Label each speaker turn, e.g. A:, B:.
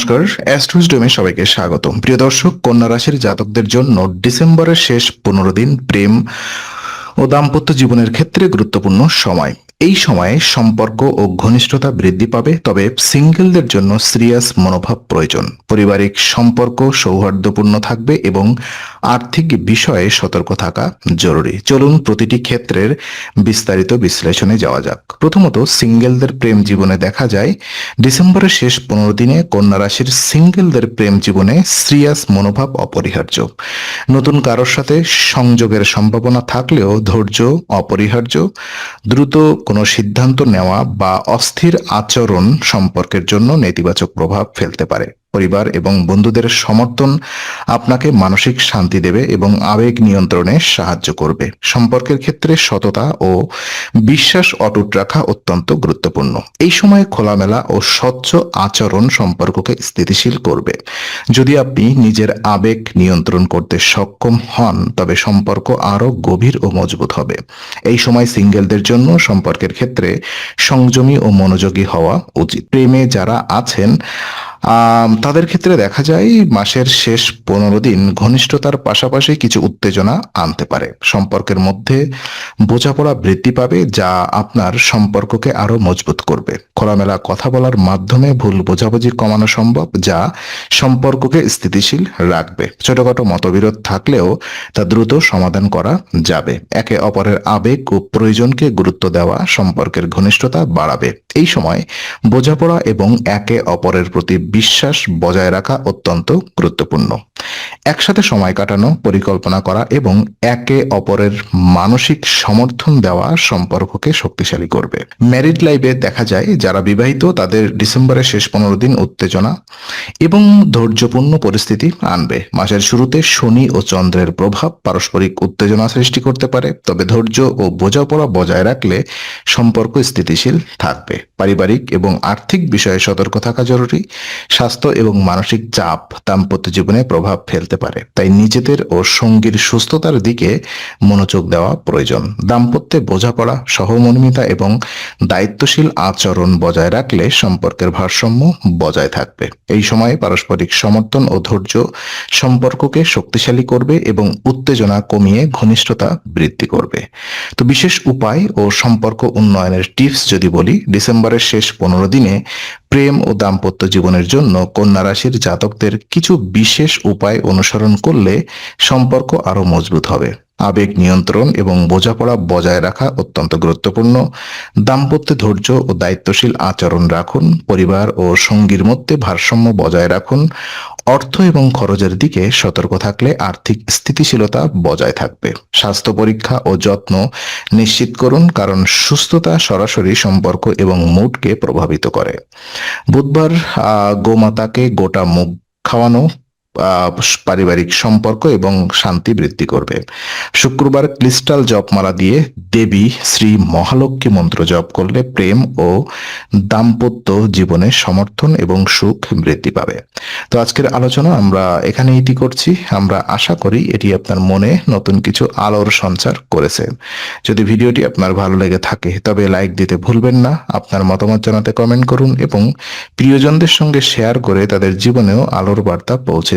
A: নমস্কার অ্যাস্ট্রোজ ডোমে সবাইকে স্বাগত প্রিয় দর্শক, কন্যা রাশির জাতকদের জন্য ডিসেম্বরের শেষ পনেরো দিন প্রেম ও দাম্পত্য জীবনের ক্ষেত্রে গুরুত্বপূর্ণ সময়। এই সময়ে সম্পর্ক ও ঘনিষ্ঠতা বৃদ্ধি পাবে, তবে সিঙ্গেলদের জন্য সিরিয়াস মনোভাব প্রয়োজন। পারিবারিক সম্পর্ক সৌহার্দ্যপূর্ণ থাকবে এবং আর্থিক বিষয়ে সতর্ক থাকা জরুরি। চলুন প্রতিটি ক্ষেত্রের বিস্তারিত বিশ্লেষণে যাওয়া যাক। প্রথমত, সিঙ্গেলদের প্রেম জীবনে দেখা যায়, ডিসেম্বরের শেষ পনেরো দিনে কন্যা রাশির সিঙ্গেলদের প্রেম জীবনে সিরিয়াস মনোভাব অপরিহার্য। নতুন কারোর সাথে সংযোগের সম্ভাবনা থাকলেও ধৈর্য অপরিহার্য। দ্রুত কোনো সিদ্ধান্ত নেওয়া বা অস্থির আচরণ সম্পর্কের জন্য নেতিবাচক প্রভাব ফেলতে পারে। পরিবার এবং বন্ধুদের সমর্থন আপনাকে মানসিক শান্তি দেবে এবং আবেগ নিয়ন্ত্রণে সাহায্য করবে। সম্পর্কের ক্ষেত্রে সততা ও বিশ্বাস অটুট রাখা অত্যন্ত গুরুত্বপূর্ণ। এই সময়ে খোলামেলা ও স্বচ্ছ আচরণ সম্পর্ককে স্থিতিশীল করবে। যদি আপনি নিজের আবেগ নিয়ন্ত্রণ করতে সক্ষম হন, তবে সম্পর্ক আরও গভীর ও মজবুত হবে। এই সময় সিঙ্গেলদের জন্য সম্পর্কের ক্ষেত্রে সংযমী ও মনোযোগী হওয়া উচিত। প্রেমে যারা আছেন তাদের ক্ষেত্রে দেখা যায় মাসের শেষ পনেরো দিন ঘনিষ্ঠতার পাশাপাশি কিছু উত্তেজনা আনতে পারে। সম্পর্কের মধ্যে বোঝাপড়া বৃদ্ধি পাবে যা আপনার সম্পর্ককে আরও মজবুত করবে। খোলামেলা কথা বলার মাধ্যমে ভুল বোঝাবুঝি কমানো সম্ভব যা সম্পর্ককে স্থিতিশীল রাখবে। ছোটখাটো মতবিরোধ থাকলেও তা দ্রুত সমাধান করা যাবে। একে অপরের আবেগ ও প্রয়োজনকে গুরুত্ব দেওয়া সম্পর্কের ঘনিষ্ঠতা বাড়াবে। এই সময় বোঝাপড়া এবং একে অপরের প্রতি বিশ্বাস বজায় রাখা অত্যন্ত গুরুত্বপূর্ণ। একসাথে সময় কাটানো, পরিকল্পনা করা এবং একে অপরের মানসিক সমর্থন দেওয়া সম্পর্ককে শক্তিশালী করবে। ম্যারিড লাইফে দেখা যায়, যারা বিবাহিত, তাদের ডিসেম্বরের শেষ পনেরো দিন উত্তেজনা এবং ধৈর্যপূর্ণ পরিস্থিতি আনবে। মাসের শুরুতে শনি ও চন্দ্রের প্রভাব পারস্পরিক উত্তেজনা সৃষ্টি করতে পারে, তবে ধৈর্য ও বোঝাপড়া বজায় রাখলে সম্পর্ক স্থিতিশীল থাকবে। পারিবারিক এবং আর্থিক বিষয়ে সতর্ক থাকা জরুরি। স্বাস্থ্য এবং মানসিক চাপ দাম্পত্য জীবনে প্রভাব ফেলতে পারে। তাই নিজেদের ও সঙ্গীর সুস্থতার দিকে মনোযোগ দেওয়া প্রয়োজন। দাম্পত্যে বোঝাপড়া, সহমর্মিতা এবং দায়িত্বশীল আচরণ বজায় রাখলে সম্পর্কের ভারসাম্য বজায় থাকবে। এই সময়ে পারস্পরিক সমর্থন ও ধৈর্য সম্পর্ককে শক্তিশালী করবে এবং উত্তেজনা কমিয়ে ঘনিষ্ঠতা বৃদ্ধি করবে। তো বিশেষ উপায় ও সম্পর্ক উন্নয়নের টিপস যদি বলি, ডিসেম্বরের শেষ পনেরো দিনে প্রেম ও দাম্পত্য জীবনের জন্য কন্যা রাশির জাতকদের কিছু বিশেষ উপায় অনুসরণ করলে সম্পর্ক আরও মজবুত হবে। আবেগ নিয়ন্ত্রণ এবং বোঝাপড়া বজায় রাখা অত্যন্ত গুরুত্বপূর্ণ। দাম্পত্য ধৈর্য ও দায়িত্বশীল আচরণ রাখুন। পরিবার ও সঙ্গীর মধ্যে ভারসাম্য বজায় রাখুন। অর্থ এবং খরচের দিকে সতর্ক থাকলে আর্থিক স্থিতিশীলতা বজায় থাকবে। স্বাস্থ্য পরীক্ষা ও যত্ন নিশ্চিত করুন কারণ সুস্থতা সরাসরি সম্পর্ক এবং মুডকে প্রভাবিত করে। বুধবার গোমাতাকে গোটা মুখ খাওয়ানো পারিবারিক সম্পর্ক এবং শান্তি বৃদ্ধি করবে। শুক্রবার ক্রিস্টাল জপমালা দিয়ে দেবী শ্রী মহালক্ষ্মী মন্ত্র জপ করলে প্রেম ও দাম্পত্য জীবনে সমর্থন এবং সুখ বৃদ্ধি পাবে। তো আজকের আলোচনা আমরা এখানে ইতি করছি। আমরা আশা করি এটি আপনার মনে নতুন কিছু আলোর সঞ্চার করেছে। যদি ভিডিওটি আপনার ভালো লেগে থাকে, তবে লাইক দিতে ভুলবেন না, আপনার মতামত জানাতে কমেন্ট করুন এবং প্রিয়জনদের সঙ্গে শেয়ার করে তাদের জীবনেও আলোর বার্তা পৌঁছে